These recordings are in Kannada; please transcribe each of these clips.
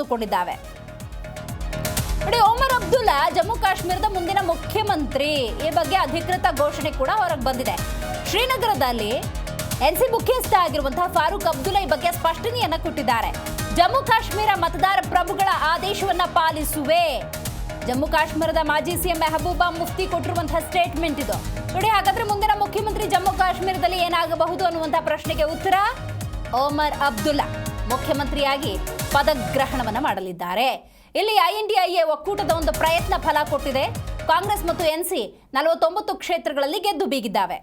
ಪಡೆದುಕೊಂಡಿದ್ದಾವೆ ನೋಡಿ, ಒಮರ್ ಅಬ್ದುಲ್ಲಾ ಜಮ್ಮು ಕಾಶ್ಮೀರದ ಮುಂದಿನ ಮುಖ್ಯಮಂತ್ರಿ ಈ ಬಗ್ಗೆ ಅಧಿಕೃತ ಘೋಷಣೆ ಕೂಡ ಹೊರಗೆ ಬಂದಿದೆ. ಶ್ರೀನಗರದಲ್ಲಿ ಎನ್ಸಿ ಮುಖ್ಯಸ್ಥ ಆಗಿರುವಂತಹ ಫಾರೂಕ್ ಅಬ್ದುಲ್ಲಾ ಈ ಬಗ್ಗೆ ಸ್ಪಷ್ಟನೆಯನ್ನ ಕೊಟ್ಟಿದ್ದಾರೆ. ಜಮ್ಮು ಕಾಶ್ಮೀರ ಮತದಾರ ಪ್ರಭುಗಳ ಆದೇಶವನ್ನ ಪಾಲಿಸುವೆ. ಜಮ್ಮು ಕಾಶ್ಮೀರದ ಮಾಜಿ ಸಿಎಂ ಮೆಹಬೂಬಾ ಮುಫ್ತಿ ಕೊಟ್ಟಿರುವಂತಹ ಸ್ಟೇಟ್ಮೆಂಟ್ ಇದು. ನೋಡಿ, ಹಾಗಾದ್ರೆ ಮುಂದಿನ ಮುಖ್ಯಮಂತ್ರಿ ಜಮ್ಮು ಕಾಶ್ಮೀರದಲ್ಲಿ ಏನಾಗಬಹುದು ಅನ್ನುವಂತಹ ಪ್ರಶ್ನೆಗೆ ಉತ್ತರ ಓಮರ್ ಅಬ್ದುಲ್ಲಾ, ಮುಖ್ಯಮಂತ್ರಿಯಾಗಿ ಪದಗ್ರಹಣವನ್ನ ಮಾಡಲಿದ್ದಾರೆ. ಇಲ್ಲಿ ಐಎನ್ಡಿಐಎ ಒಕ್ಕೂಟದ ಒಂದು ಪ್ರಯತ್ನ ಫಲ ಕೊಟ್ಟಿದೆ. ಕಾಂಗ್ರೆಸ್ ಮತ್ತು ಎನ್ಸಿ ನಲವತ್ತೊಂಬತ್ತು ಕ್ಷೇತ್ರಗಳಲ್ಲಿ ಗೆದ್ದು ಬೀಗಿದ್ದಾವೆ.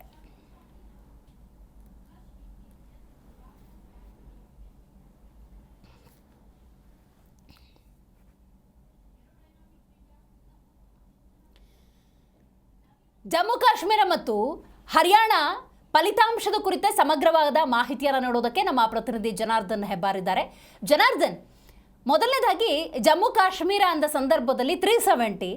ಜಮ್ಮು ಕಾಶ್ಮೀರ ಮತ್ತು ಹರಿಯಾಣ ಫಲಿತಾಂಶದ ಕುರಿತ ಸಮಗ್ರವಾದ ಮಾಹಿತಿಯನ್ನು ನೋಡೋದಕ್ಕೆ ನಮ್ಮ ಪ್ರತಿನಿಧಿ ಜನಾರ್ದನ್ ಹೆಬ್ಬಾರಿದ್ದಾರೆ. ಜನಾರ್ದನ್, ಮೊದಲನೇದಾಗಿ ಜಮ್ಮು ಕಾಶ್ಮೀರ ಅಂದ ಸಂದರ್ಭದಲ್ಲಿ ತ್ರೀ ಸೆವೆಂಟಿ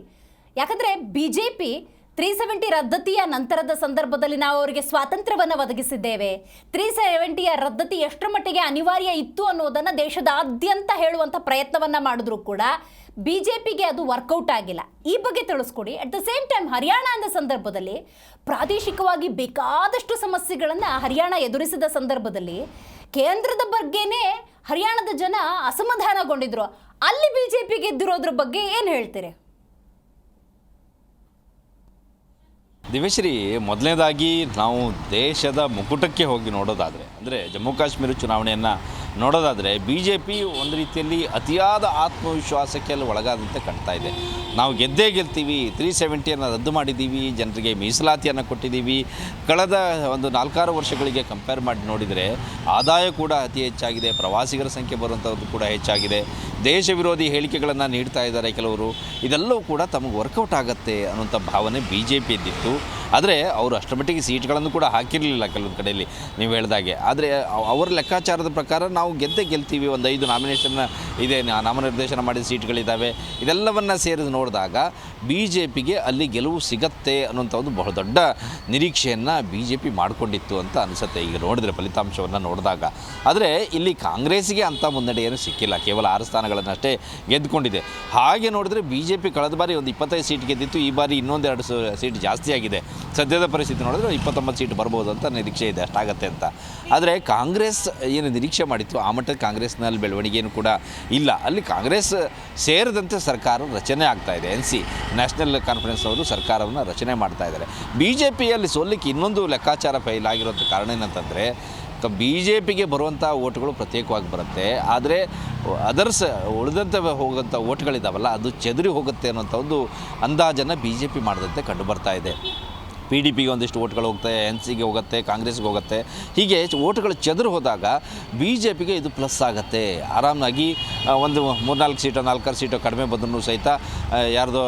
ಯಾಕಂದರೆ B J P three seventy ರದ್ದತಿಯ ನಂತರದ ಸಂದರ್ಭದಲ್ಲಿ ನಾವು ಅವರಿಗೆ ಸ್ವಾತಂತ್ರ್ಯವನ್ನು ಒದಗಿಸಿದ್ದೇವೆ. ತ್ರೀ ಸೆವೆಂಟಿಯ ರದ್ದತಿ ಎಷ್ಟರ ಮಟ್ಟಿಗೆ ಅನಿವಾರ್ಯ ಇತ್ತು ಅನ್ನೋದನ್ನು ದೇಶದಾದ್ಯಂತ ಹೇಳುವಂಥ ಪ್ರಯತ್ನವನ್ನು ಮಾಡಿದ್ರು ಕೂಡ. ಬಿ ಜೆ ಪಿಗೆ ಅದು ವರ್ಕೌಟ್ ಆಗಿಲ್ಲ. ಈ ಬಗ್ಗೆ ತಿಳಿಸ್ಕೊಡಿ. At the same time Haryana ಅಂದ ಸಂದರ್ಭದಲ್ಲಿ ಪ್ರಾದೇಶಿಕವಾಗಿ ಬೇಕಾದಷ್ಟು ಸಮಸ್ಯೆಗಳನ್ನು ಹರಿಯಾಣ ಎದುರಿಸಿದ ಸಂದರ್ಭದಲ್ಲಿ ಕೇಂದ್ರದ ಬಗ್ಗೆನೇ ಹರಿಯಾಣದ ಜನ ಅಸಮಾಧಾನಗೊಂಡಿದ್ರು. ಅಲ್ಲಿ ಬಿಜೆಪಿ ಗೆದ್ದಿರೋದ್ರ ಬಗ್ಗೆ ಏನು ಹೇಳ್ತೀರಿ? ದಿವೇಶ್ರೀ ಮೊದಲನೇದಾಗಿ ನಾವು ದೇಶದ ಮುಕುಟಕ್ಕೆ ಹೋಗಿ ನೋಡೋದಾದರೆ, ಅಂದರೆ ಜಮ್ಮು ಕಾಶ್ಮೀರ ಚುನಾವಣೆಯನ್ನು ನೋಡೋದಾದರೆ ಬಿ ಜೆ ಪಿ ಒಂದು ರೀತಿಯಲ್ಲಿ ಅತಿಯಾದ ಆತ್ಮವಿಶ್ವಾಸಕ್ಕೆ ಅಲ್ಲಿ ಒಳಗಾದಂತೆ ಕಾಣ್ತಾ ಇದೆ. ನಾವು ಗೆದ್ದೇ ಗೆಲ್ತೀವಿ ತ್ರೀ ಸೆವೆಂಟಿಯನ್ನು ರದ್ದು ಮಾಡಿದ್ದೀವಿ ಜನರಿಗೆ ಮೀಸಲಾತಿಯನ್ನು ಕೊಟ್ಟಿದ್ದೀವಿ ಕಳೆದ ಒಂದು ನಾಲ್ಕಾರು ವರ್ಷಗಳಿಗೆ ಕಂಪೇರ್ ಮಾಡಿ ನೋಡಿದರೆ ಆದಾಯ ಕೂಡ ಅತಿ ಹೆಚ್ಚಾಗಿದೆ, ಪ್ರವಾಸಿಗರ ಸಂಖ್ಯೆ ಬರುವಂಥದ್ದು ಕೂಡ ಹೆಚ್ಚಾಗಿದೆ. ದೇಶ ವಿರೋಧಿ ಹೇಳಿಕೆಗಳನ್ನು ನೀಡ್ತಾ ಇದ್ದಾರೆ ಕೆಲವರು. ಇದೆಲ್ಲವೂ ಕೂಡ ತಮಗೆ ವರ್ಕೌಟ್ ಆಗುತ್ತೆ ಅನ್ನುವಂಥ ಭಾವನೆ ಬಿ ಜೆ ಪಿಯದ್ದಿತ್ತು ಆದರೆ ಅವರು ಅಷ್ಟಮಟ್ಟಿಗೆ ಸೀಟ್ಗಳನ್ನು ಕೂಡ ಹಾಕಿರಲಿಲ್ಲ ಕೆಲವೊಂದು ಕಡೆಯಲ್ಲಿ, ನೀವು ಹೇಳಿದಾಗೆ. ಆದರೆ ಅವ್- ಅವರ ಲೆಕ್ಕಾಚಾರದ ಪ್ರಕಾರ ನಾವು ಗೆದ್ದೇ ಗೆಲ್ತೀವಿ ಒಂದು ಐದು ನಾಮಿನೇಷನ್ ಇದೆ. ನಾಮನಿರ್ದೇಶನ ಮಾಡಿದ ಸೀಟ್ಗಳಿದ್ದಾವೆ. ಇದೆಲ್ಲವನ್ನು ಸೇರಿದು ನೋಡಿದಾಗ ಬಿ ಜೆ ಪಿಗೆ ಅಲ್ಲಿ ಗೆಲುವು ಸಿಗತ್ತೆ ಅನ್ನುವಂಥ ಒಂದು ಬಹಳ ದೊಡ್ಡ ನಿರೀಕ್ಷೆಯನ್ನು ಬಿ ಜೆ ಪಿ ಮಾಡಿಕೊಂಡಿತ್ತು ಅಂತ ಅನಿಸುತ್ತೆ. ಈಗ ನೋಡಿದ್ರೆ ಫಲಿತಾಂಶವನ್ನು ನೋಡಿದಾಗ. ಆದರೆ ಇಲ್ಲಿ ಕಾಂಗ್ರೆಸ್ಗೆ ಅಂಥ ಏನು ಸಿಕ್ಕಿಲ್ಲ. ಕೇವಲ ಆರು ಸ್ಥಾನಗಳನ್ನಷ್ಟೇ ಗೆದ್ದುಕೊಂಡಿದೆ. ಹಾಗೆ ನೋಡಿದ್ರೆ ಬಿ ಜೆ ಪಿ ಕಳೆದ ಬಾರಿ ಒಂದು ಇಪ್ಪತ್ತೈದು ಸೀಟ್ ಗೆದ್ದಿತ್ತು. ಈ ಬಾರಿ ಇನ್ನೊಂದೆರಡು ಸೀಟ್ ಜಾಸ್ತಿ ಆಗಿದೆ. ಸದ್ಯದ ಪರಿಸ್ಥಿತಿ ನೋಡಿದ್ರೆ ಇಪ್ಪತ್ತೊಂಬತ್ತು ಸೀಟ್ ಬರ್ಬೋದು ಅಂತ ನಿರೀಕ್ಷೆ ಇದೆ. ಅಷ್ಟಾಗತ್ತೆ ಅಂತ. ಆದರೆ ಕಾಂಗ್ರೆಸ್ ಏನು ನಿರೀಕ್ಷೆ ಮಾಡಿತ್ತು? ಆ ಮಟ್ಟಕ್ಕೆ ಕಾಂಗ್ರೆಸ್ನಲ್ಲಿ ಬೆಳವಣಿಗೆಯೂ ಕೂಡ ಇಲ್ಲ. ಅಲ್ಲಿ ಕಾಂಗ್ರೆಸ್ ಸೇರಿದಂತೆ ಸರ್ಕಾರ ರಚನೆ ಆಗ್ತಾ ಇದೆ. ಎನ್ ಸಿ ನ್ಯಾಷನಲ್ ಕಾನ್ಫರೆನ್ಸ್ ಅವರು ಸರ್ಕಾರವನ್ನು ರಚನೆ ಮಾಡ್ತಾ ಇದ್ದಾರೆ. ಬಿ ಜೆ ಪಿಯಲ್ಲಿ ಸೋಲಿಕ್ಕೆ ಇನ್ನೊಂದು ಲೆಕ್ಕಾಚಾರ ಫೈಲ್ ಆಗಿರೋದು ಕಾರಣ ಏನಂತಂದರೆ ಬಿ ಜೆ ಪಿಗೆ ಬರುವಂಥ ಓಟ್ಗಳು ಪ್ರತ್ಯೇಕವಾಗಿ ಬರುತ್ತೆ. ಆದರೆ ಅದರ್ಸ್ ಉಳಿದಂತೆ ಹೋಗುವಂಥ ಓಟ್ಗಳಿದ್ದಾವಲ್ಲ ಅದು ಚೆದರಿ ಹೋಗುತ್ತೆ ಅನ್ನೋಂಥ ಒಂದು ಅಂದಾಜನ್ನು ಬಿ ಜೆ ಪಿ ಮಾಡಿದಂತೆ ಕಂಡು ಬರ್ತಾ ಇದೆ. ಪಿ ಡಿ ಪಿಗೆ ಒಂದಿಷ್ಟು ಓಟ್ಗಳು ಹೋಗುತ್ತೆ ಎನ್ ಸಿಗೆ ಹೋಗುತ್ತೆ, ಕಾಂಗ್ರೆಸ್ಗೆ ಹೋಗುತ್ತೆ. ಹೀಗೆ ಓಟ್ಗಳು ಚದುರು ಹೋದಾಗ ಬಿ ಜೆ ಪಿಗೆ ಇದು ಪ್ಲಸ್ ಆಗುತ್ತೆ. ಆರಾಮಾಗಿ ಒಂದು ಮೂರ್ನಾಲ್ಕು ಸೀಟು, ನಾಲ್ಕಾರು ಸೀಟು ಕಡಿಮೆ ಬಂದರೂ ಸಹಿತ ಯಾರ್ದೋ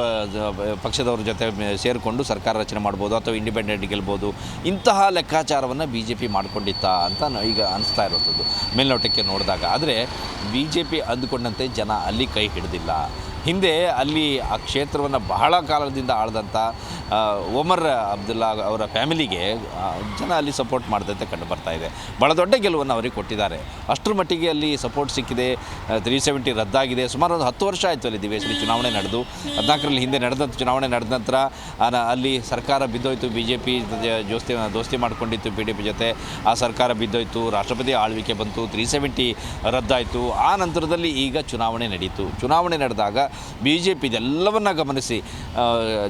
ಪಕ್ಷದವ್ರ ಜೊತೆ ಸೇರಿಕೊಂಡು ಸರ್ಕಾರ ರಚನೆ ಮಾಡ್ಬೋದು ಅಥವಾ ಇಂಡಿಪೆಂಡೆಂಟ್ ಗೆಲ್ಬೋದು. ಇಂತಹ ಲೆಕ್ಕಾಚಾರವನ್ನು ಬಿ ಜೆ ಪಿ ಮಾಡಿಕೊಂಡಿತ್ತ ಅಂತ ಈಗ ಅನಿಸ್ತಾ ಇರುವಂಥದ್ದು ಮೇಲ್ನೋಟಕ್ಕೆ ನೋಡಿದಾಗ. ಆದರೆ ಬಿ ಜೆ ಪಿ ಅಂದುಕೊಂಡಂತೆ ಜನ ಅಲ್ಲಿ ಕೈ ಹಿಡಿದಿಲ್ಲ. ಹಿಂದೆ ಅಲ್ಲಿ ಆ ಕ್ಷೇತ್ರವನ್ನು ಬಹಳ ಕಾಲದಿಂದ ಆಳ್ದಂಥ ಒಮರ್ ಅಬ್ದುಲ್ಲಾ ಅವರ ಫ್ಯಾಮಿಲಿಗೆ ಜನ ಅಲ್ಲಿ ಸಪೋರ್ಟ್ ಮಾಡಿದಂತೆ ಕಂಡು ಬರ್ತಾ ಇದೆ. ಭಾಳ ದೊಡ್ಡ ಗೆಲುವನ್ನು ಅವರಿಗೆ ಕೊಟ್ಟಿದ್ದಾರೆ. ಅಷ್ಟರ ಮಟ್ಟಿಗೆ ಅಲ್ಲಿ ಸಪೋರ್ಟ್ ಸಿಕ್ಕಿದೆ. ತ್ರೀ ಸೆವೆಂಟಿ ರದ್ದಾಗಿದೆ. ಸುಮಾರು ಒಂದು ಹತ್ತು ವರ್ಷ ಆಯಿತು ಅಲ್ಲಿ ದಿವೇಶಿ ಚುನಾವಣೆ ನಡೆದು. ಹದಿನಾಲ್ಕರಲ್ಲಿ ಹಿಂದೆ ನಡೆದಂಥ ಚುನಾವಣೆ ನಡೆದ ನಂತರ ಅಲ್ಲಿ ಸರ್ಕಾರ ಬಿದ್ದೋಯ್ತು. ಬಿ ಜೆ ಪಿ ದೋಸ್ತಿ ದೋಸ್ತಿ ಮಾಡ್ಕೊಂಡಿತ್ತು ಪಿ ಡಿ ಪಿ ಜೊತೆ. ಆ ಸರ್ಕಾರ ಬಿದ್ದೋಯ್ತು. ರಾಷ್ಟ್ರಪತಿ ಆಳ್ವಿಕೆ ಬಂತು. ತ್ರೀ ಸೆವೆಂಟಿ ರದ್ದಾಯಿತು. ಆ ನಂತರದಲ್ಲಿ ಈಗ ಚುನಾವಣೆ ನಡೀತು. ಚುನಾವಣೆ ನಡೆದಾಗ ಬಿ ಜೆ ಪಿ ಇದೆಲ್ಲವನ್ನ ಗಮನಿಸಿ